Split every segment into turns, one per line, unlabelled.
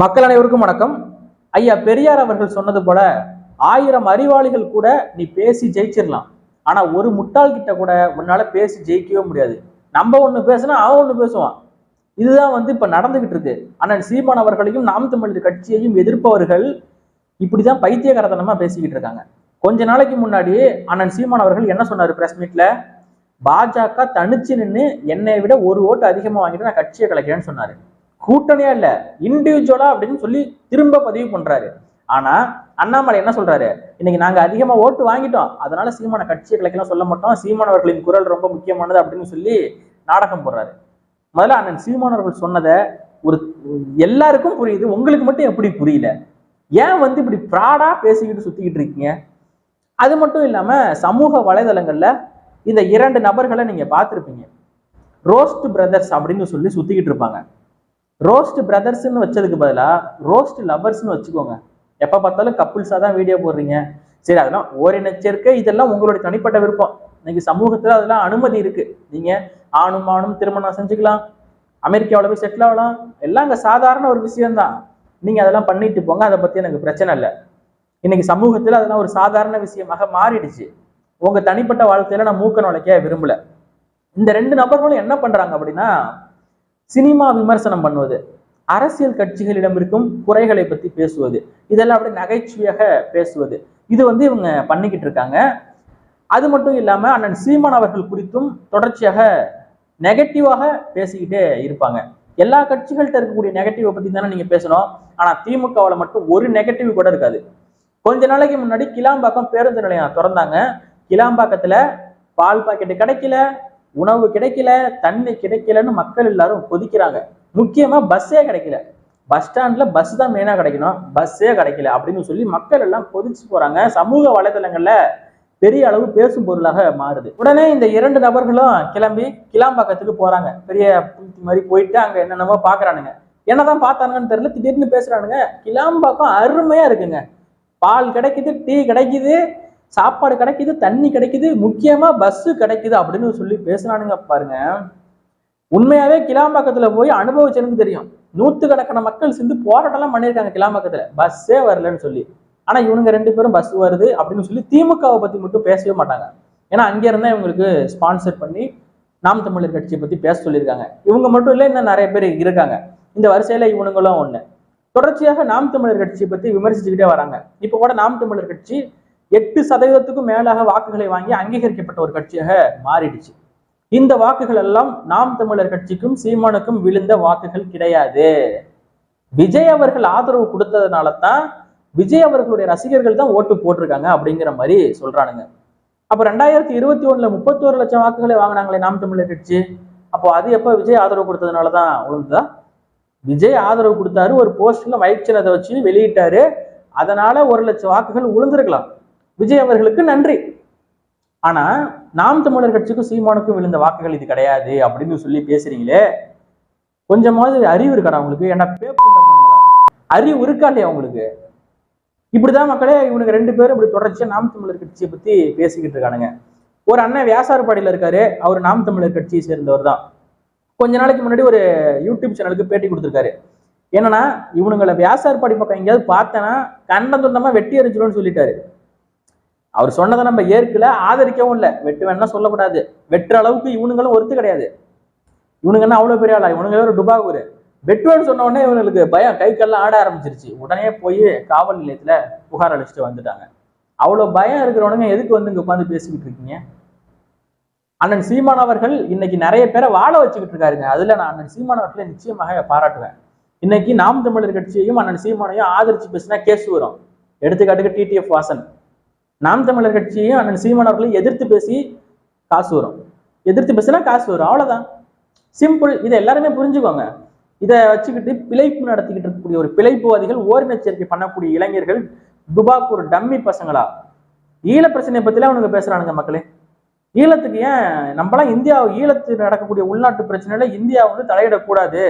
மக்கள் அனைவருக்கும் வணக்கம். ஐயா பெரியார் அவர்கள் சொன்னது போல ஆயிரம் அறிவாளிகள் கூட நீ பேசி ஜெயிச்சிடலாம் ஆனா ஒரு முட்டாள் கிட்ட கூட உன்னால பேசி ஜெயிக்கவே முடியாது. நம்ம ஒண்ணு பேசினா அவன் ஒண்ணு பேசுவான். இதுதான் வந்து இப்ப நடந்துகிட்டு இருக்கு. அண்ணன் சீமான் அவர்களையும் நாம் தமிழர் கட்சியையும் எதிர்ப்பவர்கள் இப்படிதான் பைத்தியகாரத்தனமா பேசிக்கிட்டு இருக்காங்க. கொஞ்ச நாளைக்கு முன்னாடி அண்ணன் சீமான் அவர்கள் என்ன சொன்னாரு பிரஸ் மீட்ல பாஜக தனிச்சு நின்று என்னை விட ஒரு ஓட்டு அதிகமா வாங்கிட்டு நான் கட்சியை கலைக்கிறேன்னு சொன்னாரு. கூட்டணியா இல்ல இண்டிவிஜுவலா அப்படின்னு சொல்லி திரும்ப பதிவு பண்றாரு. ஆனா அண்ணாமலை என்ன சொல்றாரு? இன்னைக்கு நாங்க அதிகமா ஓட்டு வாங்கிட்டோம். அதனால சீமான கட்சியை சொல்ல மாட்டோம். சீமானவர்களின் குரல் ரொம்ப முக்கியமானது அப்படின்னு சொல்லி நாடகம் போடுறாரு. முதல்ல அண்ணன் சீமானவர்கள் சொன்னதை ஒரு எல்லாருக்கும் புரியுது. உங்களுக்கு மட்டும் எப்படி புரியல? ஏன் வந்து இப்படி ப்ராடா பேசிக்கிட்டு சுத்திக்கிட்டு இருக்கீங்க? அது மட்டும் இல்லாம சமூக வலைதளங்கள்ல இந்த இரண்டு நபர்களை நீங்க பார்த்துருப்பீங்க. ரோஸ்ட் பிரதர்ஸ் அப்படின்னு சொல்லி சுத்திக்கிட்டு இருப்பாங்க. ரோஸ்ட் பிரதர்ஸ்ன்னு வச்சதுக்கு பதிலாக ரோஸ்ட் லவர்ஸ்னு வச்சுக்கோங்க. எப்போ பார்த்தாலும் கப்புள்ஸாக தான் வீடியோ போடுறீங்க. சரி அதெல்லாம் ஓரின இதெல்லாம் உங்களுடைய தனிப்பட்ட விருப்பம். இன்னைக்கு சமூகத்தில் அதெல்லாம் அனுமதி இருக்கு. நீங்க ஆணும் ஆணும் திருமணம் செஞ்சுக்கலாம். அமெரிக்காவில் போய் செட்டில் ஆகலாம். எல்லாம் அங்கே சாதாரண ஒரு விஷயம்தான். நீங்கள் அதெல்லாம் பண்ணிட்டு போங்க. அதை பற்றி எனக்கு பிரச்சனை இல்லை. இன்னைக்கு சமூகத்தில் அதெல்லாம் ஒரு சாதாரண விஷயமாக மாறிடுச்சு. உங்கள் தனிப்பட்ட வாழ்க்கையில நான் மூக்க நுழைக்க விரும்பலை. இந்த ரெண்டு நபர்களும் என்ன பண்ணுறாங்க அப்படின்னா சினிமா விமர்சனம் பண்ணுவது அரசியல் கட்சிகளிடம் இருக்கும் குறைகளை பத்தி பேசுவது இதெல்லாம் அப்படியே நகைச்சுவையாக பேசுவது. இது வந்து இவங்க பண்ணிக்கிட்டு இருக்காங்க. அது மட்டும் இல்லாம அண்ணன் சீமான் அவர்கள் குறித்தும் தொடர்ச்சியாக நெகட்டிவாக பேசிக்கிட்டே இருப்பாங்க. எல்லா கட்சிகள்கிட்ட இருக்கக்கூடிய நெகட்டிவை பத்தி தானே நீங்க பேசணும். ஆனா திமுகவில் மட்டும் ஒரு நெகட்டிவ் கூட இருக்காது. கொஞ்ச நாளைக்கு முன்னாடி கிளாம்பாக்கம் பேருந்து நிலையம் திறந்தாங்க. கிளாம்பாக்கத்துல பால் பாக்கெட்டு கிடைக்கல. உணவு கிடைக்கல தண்ணி கிடைக்கலன்னு மக்கள் எல்லாரும் கொதிக்கிறாங்க. முக்கியமா பஸ்ஸே கிடைக்கல. பஸ் ஸ்டாண்ட்ல பஸ் தான் மெயினா கிடைக்கணும். பஸ்ஸே கிடைக்கல அப்படின்னு சொல்லி மக்கள் எல்லாம் கொதிச்சு போறாங்க. சமூக வலைதளங்கள்ல பெரிய அளவு பேசும் பொருளாக மாறுது. உடனே இந்த இரண்டு நபர்களும் கிளம்பி கிளாம்பாக்கத்துக்கு போறாங்க. பெரிய புத்தி மாதிரி போயிட்டு அங்க என்னென்னமோ பாக்குறானுங்க. என்னதான் பார்த்தானுங்கன்னு தெரியல திடீர்னு பேசுறானுங்க. கிளாம்பாக்கம் அருமையா இருக்குங்க. பால் கிடைக்குது டீ கிடைக்குது. சாப்பாடு கிடைக்குது தண்ணி கிடைக்குது முக்கியமா பஸ் கிடைக்குது அப்படின்னு சொல்லி பேசுனானுங்க பாருங்க. உண்மையாவே கிளாம்பாக்கத்துல போய் அனுபவிச்சனுக்கு தெரியும். நூத்துக்கணக்கான மக்கள் சேர்ந்து போராட்டம்லாம் பண்ணியிருக்காங்க கிளாம்பாக்கத்துல. பஸ்ஸே வரலன்னு சொல்லி. ஆனா இவனுங்க ரெண்டு பேரும் பஸ் வருது அப்படின்னு சொல்லி திமுகவை பத்தி மட்டும் பேசவே மாட்டாங்க. ஏன்னா அங்க இருந்தா இவங்களுக்கு ஸ்பான்சர் பண்ணி நாம் தமிழர் கட்சியை பத்தி பேச சொல்லியிருக்காங்க. இவங்க மட்டும் இல்ல இன்னும் நிறைய பேர் இருக்காங்க. இந்த வரிசையில இவனுங்களும் ஒண்ணு. தொடர்ச்சியாக நாம் தமிழர் கட்சியை பத்தி விமர்சிச்சுக்கிட்டே வராங்க. இப்போ கூட நாம் தமிழர் கட்சி எட்டு சதவீதத்துக்கும் மேலாக வாக்குகளை வாங்கி அங்கீகரிக்கப்பட்ட ஒரு கட்சியாக மாறிடுச்சு. இந்த வாக்குகள் எல்லாம் நாம் தமிழர் கட்சிக்கும் சீமானுக்கும் விழுந்த வாக்குகள் கிடையாது. விஜய் அவர்கள் ஆதரவு கொடுத்ததுனால தான் விஜய் அவர்களுடைய ரசிகர்கள் தான் ஓட்டு போட்டிருக்காங்க அப்படிங்கிற மாதிரி சொல்றானுங்க. அப்ப ரெண்டாயிரத்தி இருபத்தி ஒண்ணுல முப்பத்தோரு லட்சம் வாக்குகளை வாங்கினாங்களே நாம் தமிழர் கட்சி. அப்போ அது எப்போ விஜய் ஆதரவு கொடுத்ததுனால தான் உழுந்ததா விஜய் ஆதரவு கொடுத்தாரு ஒரு போஸ்டர்ல மைக் வச்சு வெளியிட்டாரு. அதனால ஒரு லட்சம் வாக்குகள் உளுந்திருக்கலாம் விஜய் அவர்களுக்கு நன்றி. ஆனா நாம் தமிழர் கட்சிக்கும் சீமானுக்கும் விழுந்த வாக்குகள் இது கிடையாது அப்படின்னு சொல்லி பேசுறீங்களே. கொஞ்சமாவது அறிவு இருக்காடா உங்களுக்கு? ஏன்னா பேப்புண்ட அறிவு இருக்கா இல்லையா உங்களுக்கு இப்படிதான் மக்களே இவனுக்கு ரெண்டு பேரும் இப்படி தொடர்ச்சியா நாம் தமிழர் கட்சியை பத்தி பேசிக்கிட்டு இருக்கானுங்க. ஒரு அண்ணன் வியாசார்பாடியில இருக்காரு. அவர் நாம் தமிழர் கட்சியை சேர்ந்தவர் தான். கொஞ்ச நாளைக்கு முன்னாடி ஒரு யூடியூப் சேனலுக்கு பேட்டி கொடுத்துருக்காரு. என்னன்னா இவனுங்களை வியாசார்பாடி பக்கம் எங்கேயாவது பார்த்தேன்னா கண்ண துண்டமா வெட்டி எறிஞ்சிடும்னு சொல்லிட்டாரு. அவர் சொன்னதை நம்ம ஏற்கல ஆதரிக்கவும் இல்லை. வெட்டு வேணா சொல்லக்கூடாது. வெட்டுற அளவுக்கு இவனுங்களும் ஒருத்து கிடையாது. இவனுங்கன்னா அவ்வளவு பெரிய ஆளா? இவனுங்க ஒரு டுபாகூர். வெட்டுவேன்னு சொன்ன உடனே இவங்களுக்கு பயம். கை கல்லாம் ஆட ஆரம்பிச்சிருச்சு. உடனே போய் காவல் நிலையத்துல புகார் அழைச்சிட்டு வந்துட்டாங்க. அவ்வளவு பயம் இருக்கிறவனுங்க எதுக்கு வந்து இங்க உட்காந்து பேசிக்கிட்டு இருக்கீங்க? அண்ணன் சீமான் அவர்கள் இன்னைக்கு நிறைய பேரை வாழ வச்சுக்கிட்டு இருக்காருங்க. அதுல நான் அண்ணன் சீமான் அவர்களை நிச்சயமாக பாராட்டுவேன். இன்னைக்கு நாம் தமிழர் கட்சியையும் அண்ணன் சீமானையும் ஆதரிச்சு பேசினா கேஸ் வரும். எடுத்துக்காட்டுக்கு டிடிஎஃப் வாசன். நாம் தமிழர் கட்சியையும் அண்ணன் சீமான் அவர்களையும் எதிர்த்து பேசி காசு வரும். எதிர்த்து பேசினா காசு வரும். அவ்வளவுதான். சிம்பிள் இதை எல்லாருமே புரிஞ்சுக்கோங்க. இதை வச்சுக்கிட்டு பிழைப்பு நடத்திக்கிட்டு இருக்கக்கூடிய ஒரு பிழைப்புவாதிகள் ஓரினச்சேர்க்கை பண்ணக்கூடிய இளைஞர்கள் துபாக்கு ஒரு டம்மி பசங்களா? ஈழ பிரச்சனை பற்றிலாம் அவனுங்க பேசுறானுங்க மக்களே. ஈழத்துக்கு ஏன்? நம்மளாம் இந்தியா ஈழத்து நடக்கக்கூடிய உள்நாட்டு பிரச்சனையில இந்தியா வந்து தலையிடக்கூடாது.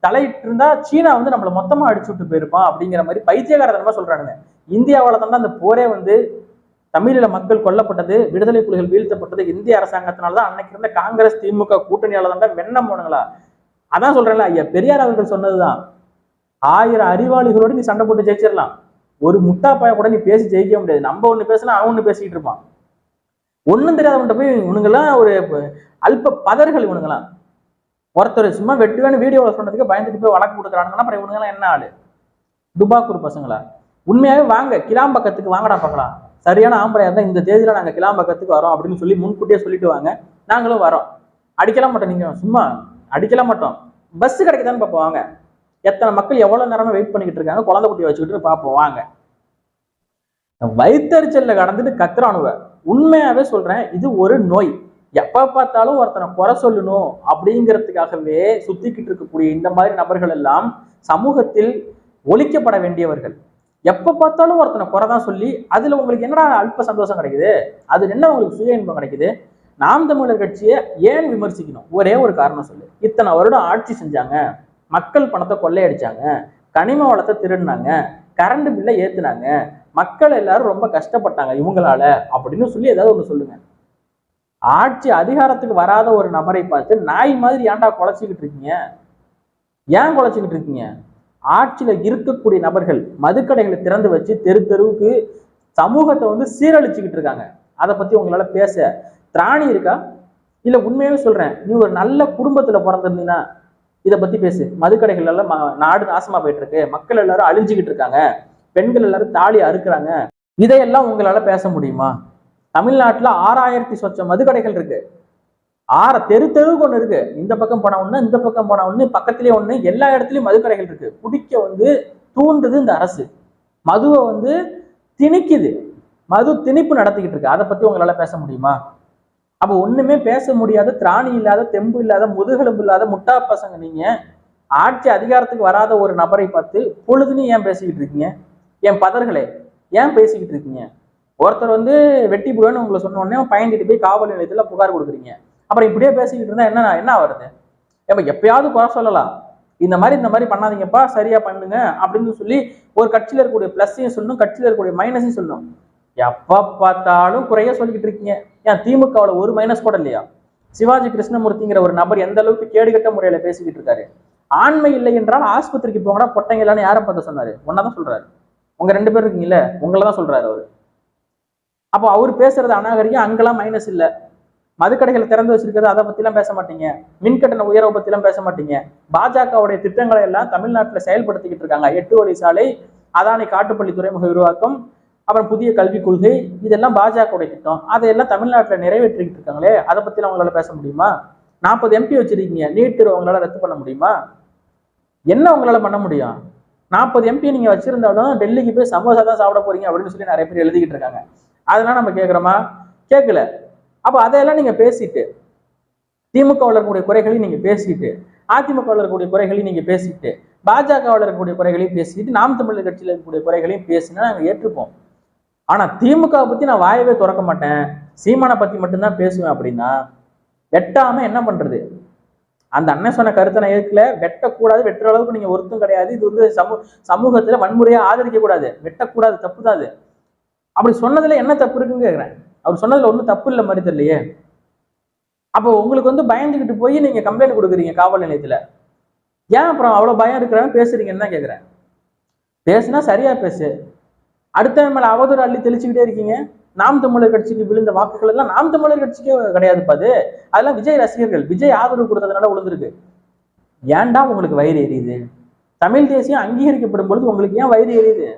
தலையிட்டு இருந்தா சீனா வந்து நம்மளை மொத்தமா அடிச்சு விட்டு போயிருப்பான் அப்படிங்கிற மாதிரி பைத்தியகாரத்தனமா சொல்றானுங்க. இந்தியாவில் தான் அந்த போரே வந்து தமிழீழ மக்கள் கொல்லப்பட்டது விடுதலை புலிகள் வீழ்த்தப்பட்டது இந்திய அரசாங்கத்தினால தான் அன்னைக்கு இருந்த காங்கிரஸ் திமுக கூட்டணியால தான் வெண்ணம் போனுங்களா? அதான் சொல்றேன்ல ஐயா பெரியார் அவர்கள் சொன்னதுதான். ஆயிரம் அறிவாளிகளோட நீ சண்டை போட்டு ஜெயிச்சிடலாம் ஒரு முட்டாப்பாய கூட நீ பேசி ஜெயிக்க முடியாது. நம்ம ஒண்ணு பேசினா அவன் ஒண்ணு பேசிக்கிட்டு இருப்பான். ஒண்ணும் தெரியாதவன்ட்ட போய் இவனுங்கெல்லாம் ஒரு அல்ப பதர்கள் இவனுங்களாம் ஒருத்தர் சும்மா வெட்டுவேன்னு வீடியோவில் சொன்னதுக்கு பயந்துட்டு போய் வழக்கு கொடுக்குறானுங்கன்னா அப்புறம் இவனுங்கெல்லாம் என்ன ஆளு? துபாக்கூர் பசங்களா? உண்மையாவே வாங்க கிளாம்பக்கத்துக்கு வாங்கடா பார்க்கலாம் சரியான ஆம்பளையாக இருந்தால் இந்த தேதியில் நாங்க கிளாம்பக்கத்துக்கு வரோம் அப்படின்னு சொல்லி முன்கூட்டியே சொல்லிட்டு வாங்க. நாங்களும் வரோம். அடிக்கலாம் மாட்டோம் நீங்கள் சும்மா அடிக்கலாம் மாட்டோம். பஸ் கிடைக்குதான்னு பார்ப்போம். வாங்க. எத்தனை மக்கள் எவ்வளவு நேரமா வெயிட் பண்ணிக்கிட்டு இருக்காங்க? குழந்தை குட்டியை வச்சுக்கிட்டு பார்ப்போம். வாங்க. வயிற்றுச்சலில் கடந்துட்டு கத்துறானுவ. உண்மையாவே சொல்றேன் இது ஒரு நோய். எப்ப பார்த்தாலும் ஒருத்தனை குறை சொல்லணும் அப்படிங்கிறதுக்காகவே சுத்திக்கிட்டு இருக்கக்கூடிய இந்த மாதிரி நபர்கள் எல்லாம் சமூகத்தில் ஒழிக்கப்பட வேண்டியவர்கள். எப்போ பார்த்தாலும் ஒருத்தனை குறை தான் சொல்லி அதில் உங்களுக்கு என்னடா அல்ப சந்தோஷம் கிடைக்குது? அது என்ன உங்களுக்கு சுய இன்பம் கிடைக்குது? நாம் தமிழர் கட்சியை ஏன் விமர்சிக்கணும்? ஒரே ஒரு காரணம் சொல்லு. இத்தனை வருடம் ஆட்சி செஞ்சாங்க. மக்கள் பணத்தை கொள்ளையடிச்சாங்க. கனிம வளத்தை திருடினாங்க. கரண்ட் பில்லை ஏத்துனாங்க. மக்கள் எல்லாரும் ரொம்ப கஷ்டப்பட்டாங்க இவங்களால அப்படின்னு சொல்லி ஏதாவது ஒன்று சொல்லுங்க. ஆட்சி அதிகாரத்துக்கு வராத ஒரு நபரை பார்த்து நாய் மாதிரி ஏன்டா குலைச்சிக்கிட்டு இருக்கீங்க? ஏன் குலைச்சிக்கிட்டு இருக்கீங்க? ஆட்சியில இருக்கக்கூடிய நபர்கள் மதுக்கடைகளை திறந்து வச்சு தெரு தெருவுக்கு சமூகத்தை வந்து சீரழிச்சுக்கிட்டு இருக்காங்க. அதை பத்தி உங்களால பேச திராணி இருக்கா? இல்லை உண்மையாகவே சொல்றேன் நீ ஒரு நல்ல குடும்பத்துல பிறந்திருந்தீங்கன்னா இதை பத்தி பேசு. மதுக்கடைகள் எல்லாம் ம- நாடு நாசமா போயிட்டு இருக்கு. மக்கள் எல்லாரும் அழிஞ்சுக்கிட்டு இருக்காங்க. பெண்கள் எல்லாரும் தாலி அறுக்கிறாங்க. இதையெல்லாம் உங்களால பேச முடியுமா? தமிழ்நாட்டுல ஆறாயிரத்தி சொச்ச மதுக்கடைகள் இருக்கு. ஆற தெரு தெருவுக்கு ஒண்ணு இருக்கு. இந்த பக்கம் போனா ஒண்ணு இந்த பக்கம் போனா ஒண்ணு பக்கத்திலே ஒண்ணு எல்லா இடத்துலயும் மதுக்கடைகள் இருக்கு. குடிக்க வந்து தூண்டுது இந்த அரசு. மதுவை வந்து திணிக்குது. மது திணிப்பு நடத்திக்கிட்டு இருக்கு. அதை பத்தி உங்களால பேச முடியுமா? அப்ப ஒண்ணுமே பேச முடியாத திராணி இல்லாத தெம்பு இல்லாத முதுகெலும்பு இல்லாத முட்டா பசங்க நீங்க ஆட்சி அதிகாரத்துக்கு வராத ஒரு நபரை பார்த்து பொழுதுன்னு ஏன் பேசிக்கிட்டு இருக்கீங்க? என் பதர்களே ஏன் பேசிக்கிட்டு இருக்கீங்க? ஒருத்தர் வந்து வெட்டி போடுவேன்னு உங்களை சொன்ன உடனே பயந்துட்டு போய் காவல் நிலையத்துல புகார் கொடுக்குறீங்க. அப்புறம் இப்படியே பேசிக்கிட்டு இருந்தா என்ன என்ன வருது ஏப்பா எப்பயாவது குறை சொல்லலாம். இந்த மாதிரி இந்த மாதிரி பண்ணாதீங்கப்பா சரியா பண்ணுங்க அப்படின்னு சொல்லி ஒரு கட்சியில இருக்கக்கூடிய பிளஸ்ஸையும் சொல்லணும் கட்சியில இருக்கக்கூடிய மைனஸையும் சொல்லணும் எப்ப பார்த்தாலும் குறைய சொல்லிக்கிட்டு இருக்கீங்க. ஏன் திமுகவில் ஒரு மைனஸ் கூட இல்லையா? சிவாஜி கிருஷ்ணமூர்த்திங்கிற ஒரு நபர் எந்த அளவுக்கு கேடுகட்ட முறையில பேசிக்கிட்டு இருக்காரு? ஆண்மை இல்லை என்றால் ஆஸ்பத்திரிக்கு போங்கடா பொட்டைங்க இல்லைன்னு யாரை பார்த்து சொன்னாரு? ஒன்னதான் சொல்றாரு. உங்க ரெண்டு பேர் இருக்கீங்கல்ல உங்களை தான் சொல்றாரு அவரு. அப்போ அவர் பேசுறது அநாகரிகம் அங்கெல்லாம் மைனஸ் இல்லை. மதுக்கடைகளை திறந்து வச்சிருக்கிறது அதை பத்திலாம் பேச மாட்டீங்க. மின்கட்டண உயர்வை பத்திலாம் பேச மாட்டீங்க. பாஜகவுடைய திட்டங்களை எல்லாம் தமிழ்நாட்டில் செயல்படுத்திக்கிட்டு இருக்காங்க. எட்டு வழி சாலை அதானி காட்டுப்பள்ளி துறைமுக விரிவாக்கம் அப்புறம் புதிய கல்விக் கொள்கை இதெல்லாம் பாஜகவுடைய திட்டம். அதையெல்லாம் தமிழ்நாட்டில் நிறைவேற்றிக்கிட்டு இருக்காங்களே அதை பத்திலாம் அவங்களால பேச முடியுமா? நாற்பது எம்பி வச்சிருக்கீங்க நீட் தேர்வு உங்களால ரத்து பண்ண முடியுமா? என்ன உங்களால பண்ண முடியும்? நாற்பது எம்பி நீங்க வச்சிருந்தாலும் டெல்லிக்கு போய் சமோசா தான் சாப்பிட போறீங்க அப்படின்னு சொல்லி நிறைய பேர் எழுதிக்கிட்டு இருக்காங்க. அதெல்லாம் நம்ம கேட்குறோமா கேட்கல அப்போ அதையெல்லாம் நீங்க பேசிட்டு திமுகவில் இருக்கக்கூடிய குறைகளையும் நீங்க பேசிட்டு அதிமுகவில் இருக்கக்கூடிய குறைகளையும் நீங்க பேசிட்டு பாஜகவில் இருக்கக்கூடிய குறைகளையும் பேசிட்டு நாம் தமிழர் கட்சியில் இருக்கக்கூடிய குறைகளையும் பேசினா நாங்கள் ஏற்றுப்போம். ஆனா திமுகவை பத்தி நான் வாயவே திறக்க மாட்டேன். சீமானை பத்தி மட்டும்தான் பேசுவேன் அப்படின்னா வெட்டாம என்ன பண்றது? அந்த அண்ணன் சொன்ன கருத்தை நான் ஏற்கல. வெட்டக்கூடாது வெட்டுற அளவுக்கு நீங்க ஒருத்தும் கிடையாது. இது வந்து சமூ சமூகத்துல வன்முறையை ஆதரிக்கக்கூடாது. வெட்டக்கூடாது தப்பு தான் அது. அப்படி சொன்னதுல என்ன தப்பு இருக்குன்னு கேட்குறேன் அவர் சொன்னதுல ஒன்றும் தப்பு இல்லை மாதிரி தெரியலையே. அப்போ உங்களுக்கு வந்து பயந்துகிட்டு போய் நீங்க கம்ப்ளைண்ட் கொடுக்குறீங்க காவல் நிலையத்துல. ஏன் அப்புறம் அவ்வளவு பயம் இருக்கிறான்னு பேசுறீங்கன்னு தான் கேட்குறேன் பேசுனா சரியா பேசு. அடுத்தவன் மேல அவதூறு அள்ளி தெளிச்சுக்கிட்டே இருக்கீங்க. நாம் தமிழர் கட்சிக்கு விழுந்த வாக்குகள் எல்லாம் நாம் தமிழர் கட்சிக்கே கிடையாது பாது அதெல்லாம் விஜய் ரசிகர்கள். விஜய் ஆதரவு கொடுத்ததுனால விழுந்திருக்கு. ஏன்டா உங்களுக்கு வயிறு எரியுது? தமிழ் தேசியம் அங்கீகரிக்கப்படும் பொழுது உங்களுக்கு ஏன் வயிறு எரியுது?